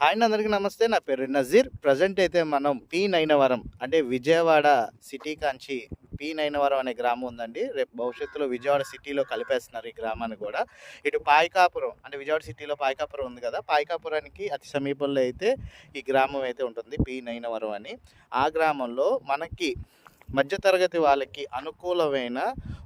Hi అందరికీ నమస్తే. నా పేరు నజీర్. ప్రజెంట్ అయితే మనం పి నైనవరం అంటే విజయవాడ సిటీ కాంచి పి నైనవరం అనే గ్రామం ఉందండి. రేపు భవిష్యత్తులో విజయవాడ సిటీలో కలిపేస్తున్నారు ఈ గ్రామాన్ని కూడా. ఇటు పాయకాపురం అంటే విజయవాడ సిటీలో పాయకాపురం ఉంది కదా. పాయకాపురానికి అతి సమీపంలో అయితే ఈ గ్రామం అయితే ఉంటుంది పి నైనవరం అని. ఆ గ్రామంలో మనకి మధ్యతరగతి వాళ్ళకి అనుకూలమైన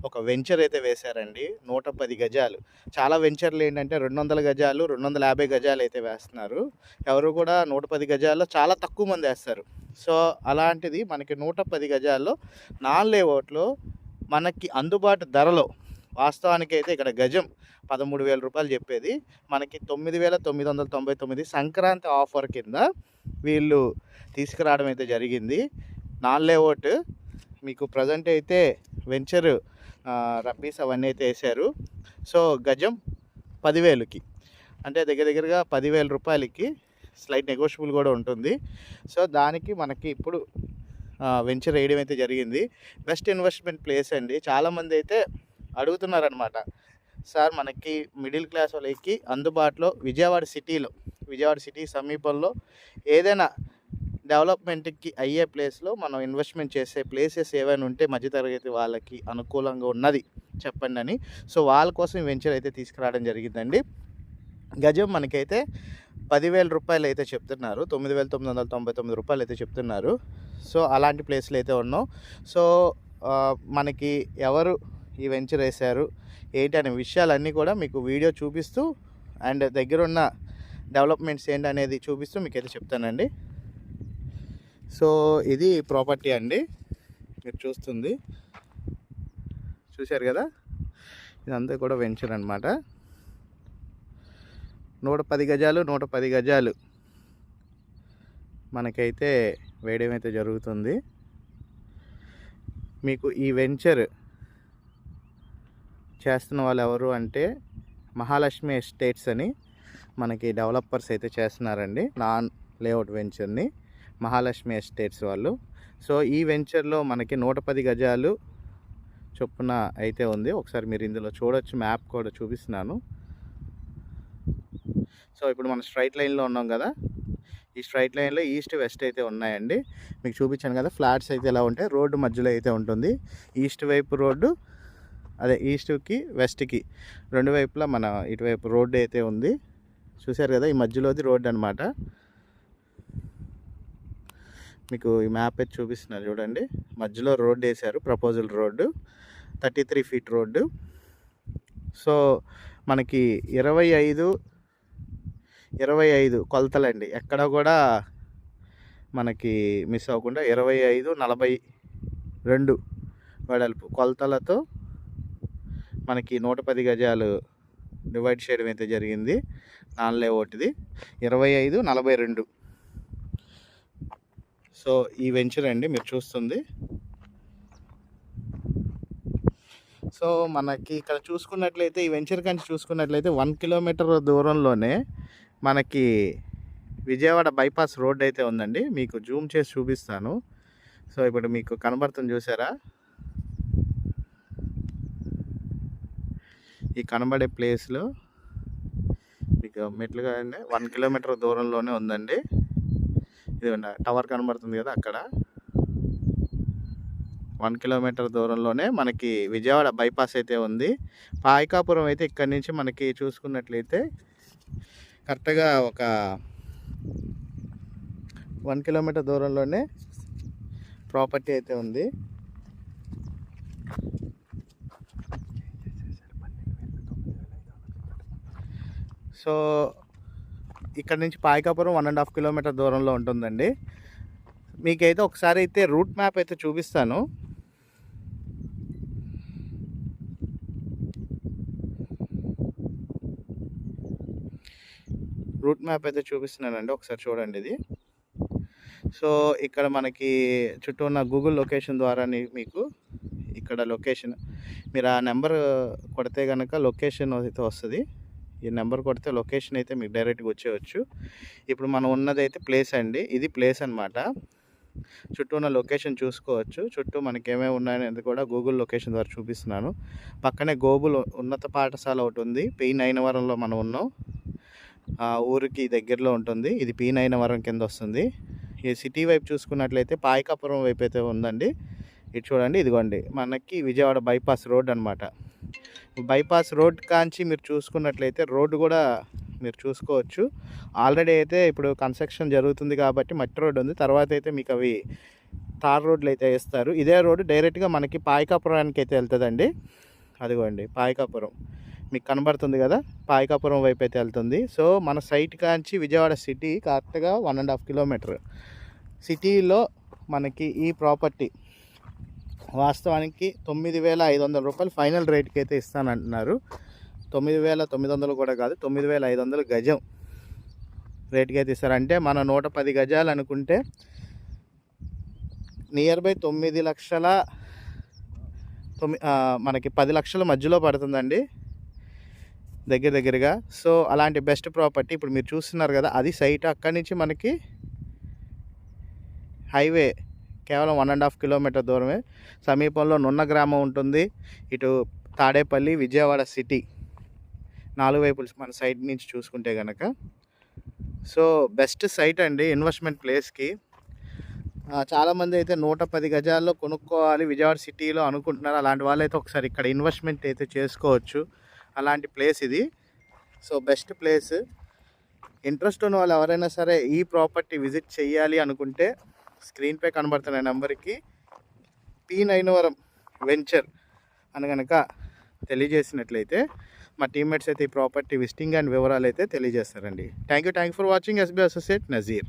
ఒక వెంచర్ అయితే వేశారండి. నూట పది గజాలు. చాలా వెంచర్లు ఏంటంటే రెండు వందల గజాలు రెండు వందల యాభై గజాలు అయితే వేస్తున్నారు. ఎవరు కూడా నూట పది గజాల్లో చాలా తక్కువ మంది వేస్తారు. సో అలాంటిది మనకి నూట పది గజాల్లో నాన్ లేఅవుట్లో మనకి అందుబాటు ధరలో వాస్తవానికి అయితే ఇక్కడ గజం పదమూడు వేల రూపాయలు చెప్పేది. మనకి తొమ్మిది వేల తొమ్మిది వందల తొంభై తొమ్మిది సంక్రాంతి ఆఫర్ కింద వీళ్ళు తీసుకురావడం అయితే జరిగింది. నాన్ లేఅవుట్ మీకు ప్రజెంట్ అయితే వెంచర్ రబ్బీస్ అవన్నీ అయితే వేశారు. సో గజం పదివేలుకి. అంటే దగ్గర దగ్గరగా పదివేల రూపాయలకి స్లైట్ నెగోషియబుల్ కూడా ఉంటుంది. సో దానికి మనకి ఇప్పుడు వెంచర్ వేయడం అయితే జరిగింది. బెస్ట్ ఇన్వెస్ట్మెంట్ ప్లేస్ అండి. చాలామంది అయితే అడుగుతున్నారనమాట సార్ మనకి మిడిల్ క్లాస్ వాళ్ళకి అందుబాటులో విజయవాడ సిటీలో విజయవాడ సిటీ సమీపంలో ఏదైనా డెవలప్మెంట్కి అయ్యే ప్లేస్లో మనం ఇన్వెస్ట్మెంట్ చేసే ప్లేసెస్ ఏవైనా ఉంటే మధ్యతరగతి వాళ్ళకి అనుకూలంగా ఉన్నది చెప్పండి అని. సో వాళ్ళ కోసం వెంచర్ అయితే తీసుకురావడం జరిగిందండి. గజం మనకైతే పదివేల రూపాయలు అయితే చెప్తున్నారు. తొమ్మిది వేల తొమ్మిది వందల తొంభై తొమ్మిది రూపాయలు అయితే చెప్తున్నారు. సో అలాంటి ప్లేస్లు అయితే ఉన్నాం. సో మనకి ఎవరు ఈ వెంచర్ వేశారు ఏంటి అనే విషయాలన్నీ కూడా మీకు వీడియో చూపిస్తూ అండ్ దగ్గరున్న డెవలప్మెంట్స్ ఏంటి అనేది చూపిస్తూ మీకైతే చెప్తానండి. సో ఇది ప్రాపర్టీ అండి. మీరు చూస్తుంది. చూశారు కదా? ఇదంతా కూడా వెంచర్ అనమాట నూట పది గజాలు నూట పది గజాలు. మనకైతే వేయడం అయితే జరుగుతుంది. మీకు ఈ వెంచర్ చేస్తున్న వాళ్ళు ఎవరు అంటే మహాలక్ష్మి ఎస్టేట్స్ అని మనకి డెవలపర్స్ అయితే చేస్తున్నారండి. నాన్ లేఅవుట్ వెంచర్ని. మహాలక్ష్మి ఎస్టేట్స్ వాళ్ళు. సో ఈ వెంచర్లో మనకి నూట పది గజాలు చొప్పున అయితే ఉంది. ఒకసారి మీరు ఇందులో చూడొచ్చు మ్యాప్ కూడా చూపిస్తున్నాను. సో ఇప్పుడు మనం స్ట్రైట్ లైన్లో ఉన్నాం కదా. ఈ స్ట్రైట్ లైన్లో ఈస్ట్ వెస్ట్ అయితే ఉన్నాయండి. మీకు చూపించాను కదా ఫ్లాట్స్ అయితే ఎలా ఉంటాయి రోడ్డు మధ్యలో అయితే ఉంటుంది. ఈస్ట్ వైపు రోడ్డు అదే ఈస్ట్కి వెస్ట్కి. రెండు వైపులా మన ఇటువైపు రోడ్డు అయితే ఉంది. చూశారు కదా ఈ మధ్యలోది రోడ్డు అనమాట మీకు ఈ మ్యాప్ అయితే చూపిస్తున్నారు చూడండి. మధ్యలో రోడ్డు వేశారు proposal road thirty three feet road. So మనకి ఇరవై ఐదు ఇరవై ఐదు కొలతలండి. ఎక్కడ కూడా మనకి మిస్ అవ్వకుండా ఇరవై ఐదు నలభై రెండు వెడల్పు కొలతలతో మనకి నూట పది గజాలు డివైడ్ చేయడం అయితే జరిగింది. నాన్లే ఓటిది. ఇరవై ఐదు నలభై రెండు. సో ఈ వెంచర్ అండి మీరు చూస్తుంది. సో మనకి ఇక్కడ చూసుకున్నట్లయితే ఈ వెంచర్ కంచి చూసుకున్నట్లయితే వన్ కిలోమీటర్ దూరంలోనే మనకి విజయవాడ బైపాస్ రోడ్ అయితే ఉందండి. మీకు జూమ్ చేసి చూపిస్తాను. సో ఇప్పుడు మీకు కనబడుతుంది చూసారా? ఈ కనబడే ప్లేస్లో మీకు మెట్లుగా వన్ కిలోమీటర్ దూరంలోనే ఉందండి. ఇది టవర్ కనబడుతుంది కదా అక్కడ. వన్ కిలోమీటర్ దూరంలోనే మనకి విజయవాడ బైపాస్ అయితే ఉంది. పాయికాపురం అయితే ఇక్కడి నుంచి మనకి చూసుకున్నట్లయితే కరెక్ట్గా ఒక వన్ కిలోమీటర్ దూరంలోనే ప్రాపర్టీ అయితే ఉంది. సో ఇక్కడ నుంచి Payakapuram one and half kilometer దూరంలో ఉంటుందండి. మీకైతే ఒకసారి అయితే రూట్ మ్యాప్ అయితే చూపిస్తాను. రూట్ మ్యాప్ అయితే చూపిస్తున్నానండి ఒకసారి చూడండి ఇది. సో ఇక్కడ మనకి చుట్టూ ఉన్న గూగుల్ లొకేషన్ ద్వారా మీకు ఇక్కడ లొకేషన్ మీరు ఆ నెంబర్ కొడితే కనుక లొకేషన్ అయితే వస్తుంది. ఈ నెంబర్ కొడితే లొకేషన్ అయితే మీకు డైరెక్ట్గా వచ్చేయచ్చు. ఇప్పుడు మనం ఉన్నది అయితే ప్లేస్ అండి. ఇది ప్లేస్ అన్నమాట. చుట్టూ ఉన్న లొకేషన్ చూసుకోవచ్చు. చుట్టూ మనకి ఏమేమి ఉన్నాయనేది కూడా గూగుల్ లొకేషన్ ద్వారా చూపిస్తున్నాను. పక్కనే గోబుల్ ఉన్నత పాఠశాల ఒకటి ఉంది. పి నైనవరంలో మనం ఉన్నాం. ఆ, ఊరికి దగ్గరలో ఉంటుంది. ఇది పీ నైనవరం కింద వస్తుంది. ఈ సిటీ వైపు చూసుకున్నట్లయితే పాయకాపురం వైపు అయితే ఉందండి. ఇటు చూడండి ఇదిగోండి. మనకి విజయవాడ బైపాస్ రోడ్ అనమాట బైపాస్ రోడ్ కాంచి మీరు చూసుకున్నట్లయితే రోడ్డు కూడా మీరు చూసుకోవచ్చు. ఆల్రెడీ అయితే ఇప్పుడు కన్స్ట్రక్షన్ జరుగుతుంది కాబట్టి మట్టి రోడ్డు ఉంది. తర్వాత అయితే మీకు అవి తార్ రోడ్లు అయితే వేస్తారు. ఇదే రోడ్డు డైరెక్ట్గా మనకి పాయకాపురానికి అయితే వెళ్తుందండి. అదిగోండి పాయకాపురం. మీకు కనబడుతుంది కదా? పాయకాపురం వైపు అయితే వెళ్తుంది. సో మన సైట్ కాంచి విజయవాడ సిటీ కరెక్ట్గా వన్ అండ్ హాఫ్ కిలోమీటర్. సిటీలో మనకి ఈ ప్రాపర్టీ వాస్తవానికి తొమ్మిది వేల ఐదు వందల రూపాయలు ఫైనల్ రేట్కి అయితే ఇస్తానంటున్నారు. తొమ్మిది వేల తొమ్మిది వందలు కూడా కాదు తొమ్మిది వేల ఐదు వందలు గజం రేట్కి అయితే ఇస్తారంటే మన నూట పది గజాలు అనుకుంటే నియర్ బై తొమ్మిది లక్షల తొమ్మిది మనకి పది లక్షల మధ్యలో పడుతుందండి దగ్గర దగ్గరగా. సో అలాంటి బెస్ట్ ప్రాపర్టీ ఇప్పుడు మీరు చూస్తున్నారు కదా అది సైట్ అక్కడి నుంచి మనకి హైవే కేవలం వన్ అండ్ హాఫ్ కిలోమీటర్ దూరమే. సమీపంలో నున్న గ్రామం ఉంటుంది. ఇటు తాడేపల్లి విజయవాడ సిటీ నాలుగు వైపులు మన సైడ్ నుంచి చూసుకుంటే కనుక సో బెస్ట్ సైట్ అండి ఇన్వెస్ట్మెంట్ ప్లేస్కి చాలామంది అయితే నూట పది గజాల్లో కొనుక్కోవాలి విజయవాడ సిటీలో అనుకుంటున్నారు. అలాంటి వాళ్ళైతే ఒకసారి ఇక్కడ ఇన్వెస్ట్మెంట్ అయితే చేసుకోవచ్చు. అలాంటి ప్లేస్ ఇది. సో బెస్ట్ ప్లేస్ ఇంట్రెస్ట్ ఉన్న వాళ్ళు ఎవరైనా సరే ఈ ప్రాపర్టీ విజిట్ చేయాలి అనుకుంటే స్క్రీన్పై కనబడుతున్న నెంబర్కి పీ నైనవరం వెంచర్ అని కనుక తెలియజేసినట్లయితే మా టీమ్మేట్స్ అయితే ఈ ప్రాపర్టీ విజిటింగ్ అండ్ వివరాలు అయితే తెలియజేస్తారండి. Thank you thank for watching SB associate Nazeer.